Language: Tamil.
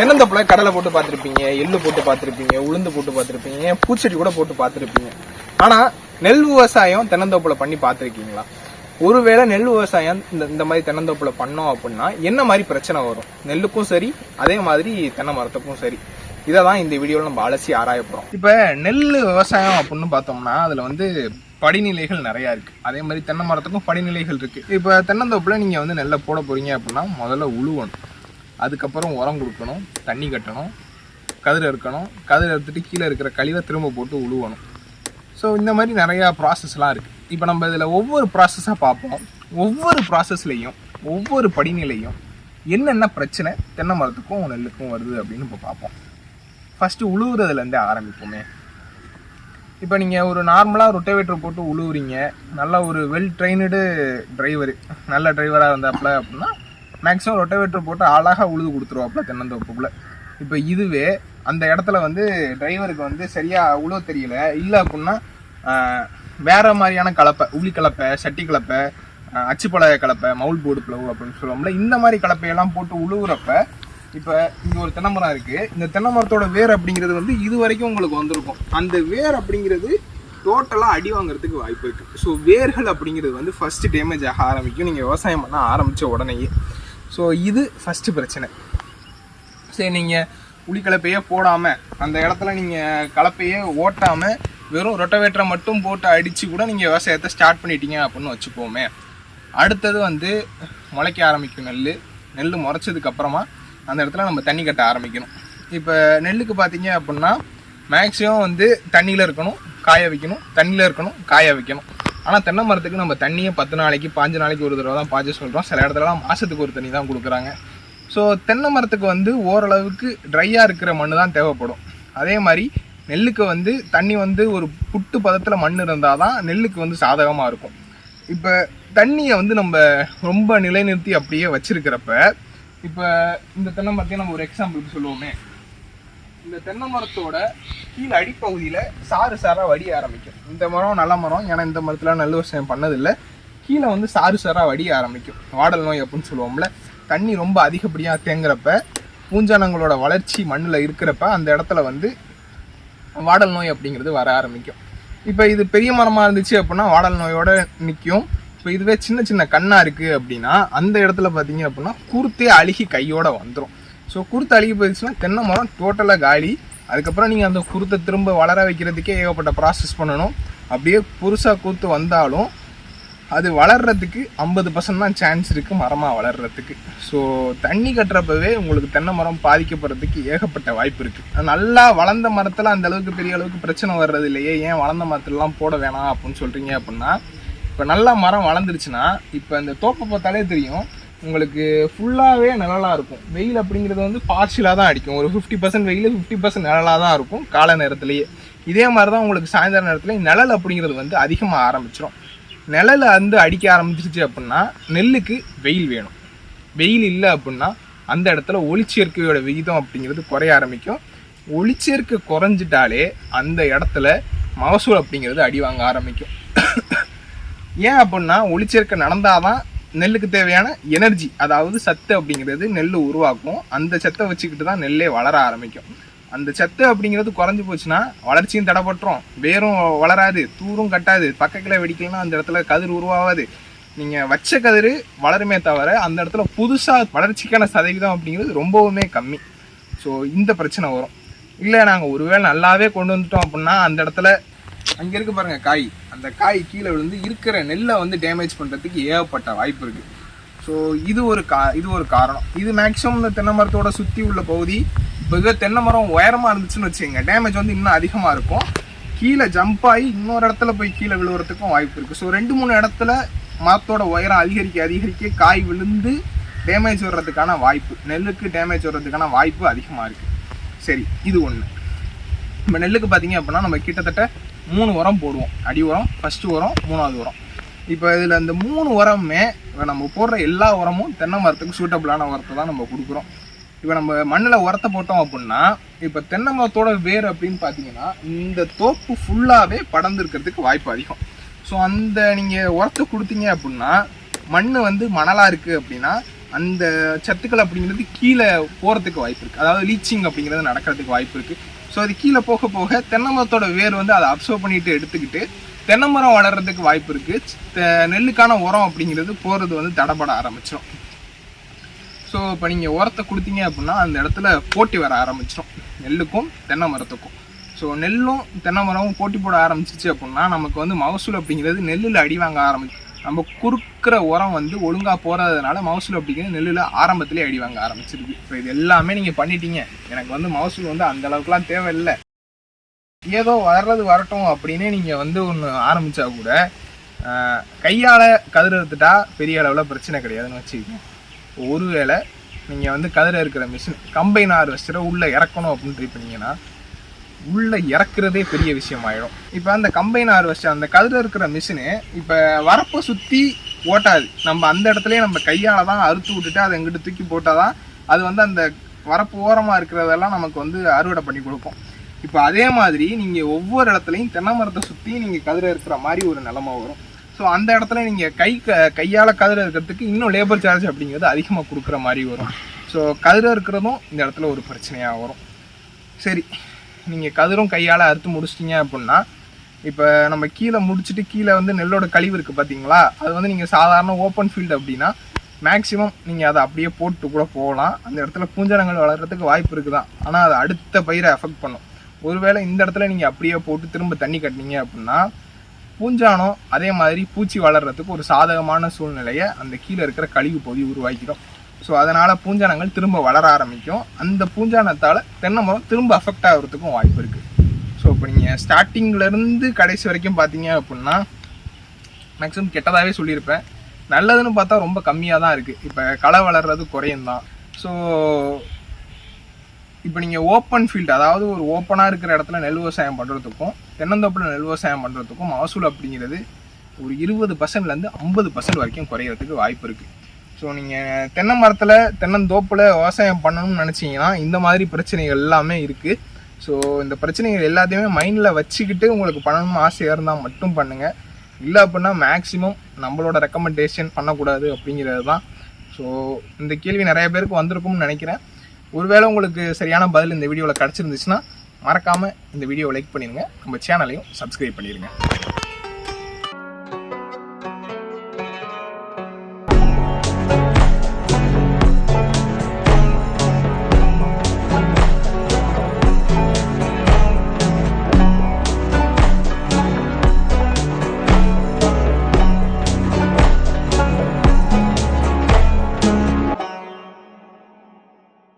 தென்னந்தோப்பில் கடலை போட்டு பார்த்துருப்பீங்க எள்ளு போட்டு பார்த்துருப்பீங்க உளுந்து போட்டு பார்த்துருப்பீங்க பூச்செடி கூட போட்டு பார்த்துருப்பீங்க. ஆனால் நெல் விவசாயம் தென்னந்தோப்பில் பண்ணி பார்த்துருக்கீங்களா? ஒருவேளை நெல் விவசாயம் இந்த இந்த மாதிரி தென்னந்தோப்பில் பண்ணோம் அப்படின்னா என்ன மாதிரி பிரச்சனை வரும்? நெல்லுக்கும் சரி அதே மாதிரி தென்னை மரத்துக்கும் சரி. இதை தான் இந்த வீடியோவில் நம்ம அலசி ஆராய இப்போ நெல் விவசாயம் அப்படின்னு பார்த்தோம்னா அதில் வந்து படிநிலைகள் நிறையா இருக்குது அதே மாதிரி தென்னை மரத்துக்கும் படிநிலைகள் இருக்குது இப்போ தென்னந்தோப்பில் நீங்கள் வந்து நெல்லை போட போகிறீங்க அப்படின்னா முதல்ல உழுவணும். அதுக்கப்புறம் உரம் கொடுக்கணும் தண்ணி கட்டணும் கதிர் அறுக்கணும். கதிர் அறுத்துட்டு கீழே இருக்கிற கழிவை திரும்ப போட்டு உழுவணும். ஸோ இந்த மாதிரி நிறையா ப்ராசஸ்லாம் இருக்குது இப்போ நம்ம இதில் ஒவ்வொரு ப்ராசஸாக பார்ப்போம். ஒவ்வொரு ப்ராசஸ்லையும் ஒவ்வொரு படிநிலையும் என்னென்ன பிரச்சனை தென்னை மரத்துக்கும் நெல்லுக்கும் வருது அப்படின்னு இப்போ பார்ப்போம். ஃபஸ்ட்டு உழுவுறதுலேருந்தே ஆரம்பிப்போமே. இப்போ நீங்கள் ஒரு நார்மலாக ரொட்டவேட்டர் போட்டு உழுவுறீங்க. நல்ல ஒரு வெல் ட்ரெயினடு டிரைவரு நல்ல டிரைவராக இருந்தாப்புல அப்படின்னா மேக்ஸிமம் ரொட்டவேட்டர் போட்டு அழகாக உழுது கொடுத்துருவாப்புல தென்னந்தோப்புக்குள்ள. இப்போ இதுவே அந்த இடத்துல வந்து டிரைவருக்கு வந்து சரியாக உழுவ தெரியல. இல்லை அப்படின்னா வேறு வேற மாதிரியான கலப்பை உளி கலப்பை சட்டி கலப்பை ஆஹ், அச்சுப்பழ கலப்பை மவுல் போர்டு பிளவு அப்படின்னு சொல்லுவோம்ல இந்த மாதிரி கலப்பையெல்லாம் போட்டு உழுவுறப்ப இப்போ இங்கே ஒரு தென்னமரம் இருக்குது இந்த தென்னமரத்தோட வேர் அப்படிங்கிறது வந்து இது வரைக்கும் உங்களுக்கு வந்திருக்கும். அந்த வேர் அப்படிங்கிறது டோட்டலாக அடி வாங்குறதுக்கு வாய்ப்பு இருக்குது ஸோ வேர்கள் அப்படிங்கிறது வந்து ஃபஸ்ட்டு டேமேஜ் ஆக ஆரம்பிக்கும். நீங்கள் விவசாயம் பண்ண ஆரம்பித்த உடனேயே. ஸோ இது ஃபஸ்ட்டு பிரச்சனை. சரி நீங்கள் உளிக்கலப்பையே போடாமல் அந்த இடத்துல நீங்கள் கலப்பையே ஓட்டாமல் வெறும் ரொட்டவேட்டரை மட்டும் போட்டு அடித்து கூட நீங்கள் விவசாயத்தை ஸ்டார்ட் பண்ணிட்டீங்க அப்படின்னு வச்சுப்போமே அடுத்தது வந்து முளைக்க ஆரம்பிக்கும் நெல் நெல் முறைச்சதுக்கப்புறமா அந்த இடத்துல நம்ம தண்ணி கட்ட ஆரம்பிக்கணும். இப்போ நெல்லுக்கு பார்த்தீங்க அப்படின்னா மேக்ஸிமம் வந்து தண்ணியில் இருக்கணும் காய வைக்கணும். தண்ணியில் இருக்கணும் காய வைக்கணும். ஆனால் தென்னை மரத்துக்கு நம்ம தண்ணியை பத்து நாளைக்கு பாஞ்சு நாளைக்கு ஒரு தடவை தான் பாய்ச்ச சொல்கிறோம் சில இடத்துலலாம் மாதத்துக்கு ஒரு தண்ணி தான் கொடுக்குறாங்க. ஸோ தென்னை மரத்துக்கு வந்து ஓரளவுக்கு ட்ரையாக இருக்கிற மண்ணு தான் தேவைப்படும். அதே மாதிரி நெல்லுக்கு வந்து தண்ணி வந்து ஒரு புட்டு பதத்தில் மண் இருந்தால் தான் நெல்லுக்கு வந்து சாதகமாக இருக்கும். இப்போ தண்ணியை வந்து நம்ம ரொம்ப நிலைநிறுத்தி அப்படியே வச்சிருக்கிறப்ப இப்போ இந்த தென்னை மரத்தையும் நம்ம ஒரு எக்ஸாம்பிளுக்கு சொல்லுவோமே. இந்த தென்னை மரத்தோட கீழே அடிப்பகுதியில் சாறு சாராக வடிய ஆரம்பிக்கும். இந்த மரம் நல்ல மரம். ஏன்னா இந்த மரத்தில் நல்ல விவசாயம் பண்ணதில்லை. கீழே வந்து சாறு சாராக வடிய ஆரம்பிக்கும். வாடல் நோய் அப்படின்னு சொல்லுவோம்ல. தண்ணி ரொம்ப அதிகப்படியாக தேங்குறப்ப பூஞ்சானங்களோட வளர்ச்சி மண்ணில் இருக்கிறப்ப அந்த இடத்துல வந்து வாடல் நோய் அப்படிங்கிறது வர ஆரம்பிக்கும். இப்போ இது பெரிய மரமாக இருந்துச்சு அப்படின்னா வாடல் நோயோட நிற்கும் இப்போ இதுவே சின்ன சின்ன கண்ணாக இருக்குது அப்படின்னா அந்த இடத்துல பார்த்தீங்க அப்படின்னா குருத்தே அழுகி கையோட வந்துடும் ஸோ குருத்து அழுகி போயிடுச்சுன்னா தென்னை மரம் டோட்டலாக காலி. அதுக்கப்புறம் நீங்கள் அந்த குருத்தை திரும்ப வளர வைக்கிறதுக்கே ஏகப்பட்ட ப்ராசஸ் பண்ணணும். அப்படியே புதுசாக குருத்து வந்தாலும் அது வளர்றதுக்கு ஐம்பது பர்சன்ட் தான் சான்ஸ் இருக்குது மரமாக வளர்றதுக்கு. ஸோ தண்ணி கட்டுறப்பவே உங்களுக்கு தென்னை மரம் பாதிக்கப்படுறதுக்கு ஏகப்பட்ட வாய்ப்பு இருக்குது நல்லா வளர்ந்த மரத்தில் அந்த அளவுக்கு பெரிய அளவுக்கு பிரச்சனை வர்றது இல்லையே. ஏன் வளர்ந்த மரத்துலலாம் போட வேணாம் அப்படின்னு சொல்கிறீங்க அப்படின்னா இப்போ நல்லா மரம் வளர்ந்துருச்சுன்னா இப்போ இந்த தோப்பை பார்த்தாலே தெரியும். உங்களுக்கு ஃபுல்லாகவே நிழலாக இருக்கும் வெயில் அப்படிங்கிறது வந்து பார்ஷியலாக தான் அடிக்கும். ஒரு ஃபிஃப்டி பர்சன்ட் வெயில் ஃபிஃப்டி பர்சன்ட் நிழலாக தான் இருக்கும் காலை நேரத்துலேயே. இதே மாதிரி தான் உங்களுக்கு சாயந்தர நேரத்தில் நிழல் அப்படிங்கிறது வந்து அதிகமாக ஆரம்பிச்சிடும் நிழல் வந்து அடிக்க ஆரம்பிச்சிருச்சு அப்படின்னா நெல்லுக்கு வெயில் வேணும். வெயில் இல்லை அப்படின்னா அந்த இடத்துல ஒளிச்சேர்க்கையோட விகிதம் அப்படிங்கிறது குறைய ஆரம்பிக்கும். ஒளிச்சேர்க்கை குறைஞ்சிட்டாலே அந்த இடத்துல மகசூல் அப்படிங்கிறது அடி வாங்க ஆரம்பிக்கும். ஏன் அப்படின்னா ஒளிச்சேர்க்கை நடந்தால் தான் நெல்லுக்கு தேவையான எனர்ஜி அதாவது சத்து அப்படிங்கிறது நெல் உருவாக்கும். அந்த சத்தை வச்சுக்கிட்டு தான் நெல்லே வளர ஆரம்பிக்கும். அந்த சத்து அப்படிங்கிறது குறைஞ்சி போச்சுன்னா வளர்ச்சியும் தடைப்பட்டுரும் வேரும் வளராது தூரும் கட்டாது. பக்கத்தில் வெடிக்கலன்னா அந்த இடத்துல கதிர் உருவாகாது. நீங்கள் வச்ச கதிர் வளருமே தவிர அந்த இடத்துல புதுசாக வளர்ச்சிக்கான சதவீதம் அப்படிங்கிறது ரொம்பவுமே கம்மி. ஸோ இந்த பிரச்சனை வரும். இல்லை நாங்கள் ஒருவேளை நல்லாவே கொண்டு வந்துட்டோம் அப்படின்னா அந்த இடத்துல அங்கே இருக்கு பாருங்க காய். அந்த காய் கீழே விழுந்து இருக்கிற நெல்லை வந்து டேமேஜ் பண்ணுறதுக்கு ஏகப்பட்ட வாய்ப்பு இருக்கு. ஸோ இது ஒரு கா இது ஒரு காரணம். இது மேக்ஸிமம் இந்த தென்னை மரத்தோட சுற்றி உள்ள பகுதி. இப்போ தென்னை மரம் உயரமாக இருந்துச்சுன்னு வச்சுக்கோங்க. டேமேஜ் வந்து இன்னும் அதிகமாக இருக்கும். கீழே ஜம்ப் ஆகி இன்னொரு இடத்துல போய் கீழே விழுவுறதுக்கும் வாய்ப்பு இருக்குது ஸோ ரெண்டு மூணு இடத்துல மரத்தோட உயரம் அதிகரிக்க அதிகரிக்க காய் விழுந்து டேமேஜ் வர்றதுக்கான வாய்ப்பு நெல்லுக்கு டேமேஜ் வர்றதுக்கான வாய்ப்பு அதிகமாக இருக்குது சரி இது ஒன்று இப்போ நெல்லுக்கு பார்த்தீங்க அப்படின்னா நம்ம கிட்டத்தட்ட மூணு உரம் போடுவோம். அடி உரம் ஃபஸ்ட்டு உரம் மூணாவது உரம். இப்போ இதில் இந்த மூணு உரமுமே இப்போ நம்ம போடுற எல்லா உரமும் தென்னை மரத்துக்கு சூட்டபிளான உரத்தை தான் நம்ம கொடுக்குறோம். இப்போ நம்ம மண்ணில் உரத்தை போட்டோம் அப்படின்னா இப்போ தென்னை மரத்தோட வேர் அப்படின்னு பார்த்தீங்கன்னா இந்த தோப்பு ஃபுல்லாகவே படர்ந்துருக்கிறதுக்கு வாய்ப்பு அதிகம். ஸோ அந்த நீங்கள் உரத்தை கொடுத்தீங்க அப்படின்னா மண் வந்து மணலாக இருக்குது அப்படின்னா அந்த சத்துக்கள் அப்படிங்கிறது கீழே போகிறதுக்கு வாய்ப்பு இருக்குது அதாவது லீச்சிங் அப்படிங்கிறது நடக்கிறதுக்கு வாய்ப்பு இருக்குது ஸோ அது கீழே போக போக தென்னை மரத்தோட வேர் வந்து அதை அப்சர்வ் பண்ணிட்டு எடுத்துக்கிட்டு தென்னை மரம் வளர்கிறதுக்கு வாய்ப்பு இருக்குது நெல்லுக்கான உரம் அப்படிங்கிறது போகிறது வந்து தடப்பட ஆரம்பிச்சிடும் ஸோ இப்போ நீங்கள் உரத்தை கொடுத்தீங்க அப்படின்னா அந்த இடத்துல போட்டி வர ஆரம்பிச்சிடும் நெல்லுக்கும் தென்னை மரத்துக்கும் ஸோ நெல்லும் தென்னை மரமும் போட்டி போட ஆரம்பிச்சிச்சு அப்படின்னா நமக்கு வந்து மகசூல் அப்படிங்கிறது நெல்லில் அடி வாங்க ஆரம்பிச்சு நம்ம குறுக்கிற உரம் வந்து ஒழுங்காக போகிறதுனால மகசூல் அப்படிங்கிறது நெல்லில் ஆரம்பத்திலே அடி வாங்க ஆரம்பிச்சிருக்கு. ஸோ இது எல்லாமே நீங்கள் பண்ணிட்டீங்க. எனக்கு வந்து மகசூல் வந்து அந்த அளவுக்குலாம் தேவையில்லை. ஏதோ வர்றது வரட்டும் அப்படின்னு நீங்கள் வந்து ஒன்று ஆரம்பித்தா கூட கையால் கதிர் எடுத்துட்டா பெரிய அளவில் பிரச்சனை கிடையாதுன்னு வச்சுக்கோங்க. ஒருவேளை நீங்கள் வந்து கதிர் இருக்கிற மிஷின் கம்பைன் ஹார்வெஸ்டரை உள்ளே இறக்கணும் அப்படின்னு ட்ரை பண்ணிங்கன்னா உள்ளே இறக்குறதே பெரிய விஷயம் ஆயிடும் இப்போ அந்த கம்பைன் ஹார்வெஸ்டர் அந்த கதிரை இருக்கிற மிஷினு இப்போ வரப்பை சுற்றி ஓட்டாது. நம்ம அந்த இடத்துலயே நம்ம கையால் தான் அறுத்து விட்டுட்டு அதை எங்கிட்ட தூக்கி போட்டால் தான் அது வந்து அந்த வரப்பு ஓரமாக இருக்கிறதெல்லாம் நமக்கு வந்து அறுவடை பண்ணி கொடுப்போம் இப்போ அதே மாதிரி நீங்கள் ஒவ்வொரு இடத்துலையும் தென்னை மரத்தை சுற்றி நீங்கள் கதிரை இருக்கிற மாதிரி ஒரு நிலமை வரும். ஸோ அந்த இடத்துல நீங்கள் கை க கையால் கதிரை இருக்கிறதுக்கு இன்னும் லேபர் சார்ஜ் அப்படிங்கிறது அதிகமாக கொடுக்குற மாதிரி வரும். ஸோ கதிரை இருக்கிறதும் இந்த இடத்துல ஒரு பிரச்சனையாக வரும். சரி. நீங்கள் கதிரும் கையால் அறுத்து முடிச்சிட்டீங்க அப்படின்னா இப்போ நம்ம கீழே முடிச்சுட்டு கீழே வந்து நெல்லோட கழிவு இருக்குது பார்த்தீங்களா அது வந்து நீங்கள் சாதாரண ஓப்பன் ஃபீல்டு அப்படின்னா மேக்ஸிமம் நீங்கள் அதை அப்படியே போட்டு கூட போகலாம். அந்த இடத்துல பூஞ்சனங்கள் வளர்கிறதுக்கு வாய்ப்பு இருக்குது தான் ஆனால் அது அடுத்த பயிரை அஃபெக்ட் பண்ணும். ஒருவேளை இந்த இடத்துல நீங்கள் அப்படியே போட்டு திரும்ப தண்ணி கட்டினீங்க அப்படின்னா பூஞ்சானம் அதே மாதிரி பூச்சி வளர்கிறதுக்கு ஒரு சாதகமான சூழ்நிலையை அந்த கீழே இருக்கிற கழிவு பகுதி உருவாக்கிடும். ஸோ அதனால் பூஞ்சானங்கள் திரும்ப வளர ஆரம்பிக்கும். அந்த பூஞ்சானத்தால் தென்னை மரம் திரும்ப அஃபெக்ட் ஆகிறதுக்கும் வாய்ப்பு இருக்குது ஸோ இப்போ நீங்கள் ஸ்டார்டிங்லேருந்து கடைசி வரைக்கும் பார்த்தீங்க அப்படின்னா மேக்ஸிமம் கெட்டதாகவே சொல்லியிருப்பேன் நல்லதுன்னு பார்த்தா ரொம்ப கம்மியாக தான் இருக்குது இப்போ களை வளர்றது குறையும் தான் ஸோ இப்போ நீங்கள் ஓப்பன் ஃபீல்டு அதாவது ஒரு ஓப்பனாக இருக்கிற இடத்துல நெல் விவசாயம் பண்ணுறதுக்கும் தென்னந்தோப்பில் நெல் விவசாயம் பண்ணுறதுக்கும் மகசூல் அப்படிங்கிறது ஒரு இருபது பர்சன்ட்லேருந்து ஐம்பது பர்சன்ட் வரைக்கும் குறையிறதுக்கு வாய்ப்பு இருக்குது ஸோ நீங்கள் தென்னை மரத்தில் தென்னந்தோப்பில் விவசாயம் பண்ணணும்னு நினச்சிங்கன்னா இந்த மாதிரி பிரச்சனைகள் எல்லாமே இருக்குது ஸோ இந்த பிரச்சனைகள் எல்லாத்தையுமே மைண்டில் வச்சுக்கிட்டு உங்களுக்கு பண்ணணும்னு ஆசையாக இருந்தால் மட்டும் பண்ணுங்கள் இல்லை அப்படின்னா மேக்ஸிமம் நம்மளோட ரெக்கமெண்டேஷன் பண்ணக்கூடாது அப்படிங்கிறது தான். ஸோ இந்த கேள்வி நிறைய பேருக்கு வந்திருக்கும்னு நினைக்கிறேன். ஒருவேளை உங்களுக்கு சரியான பதில் இந்த வீடியோவில் கிடச்சிருந்துச்சுன்னா மறக்காமல் இந்த வீடியோவை லைக் பண்ணிடுங்க. நம்ம சேனலையும் சப்ஸ்கிரைப் பண்ணிடுங்க.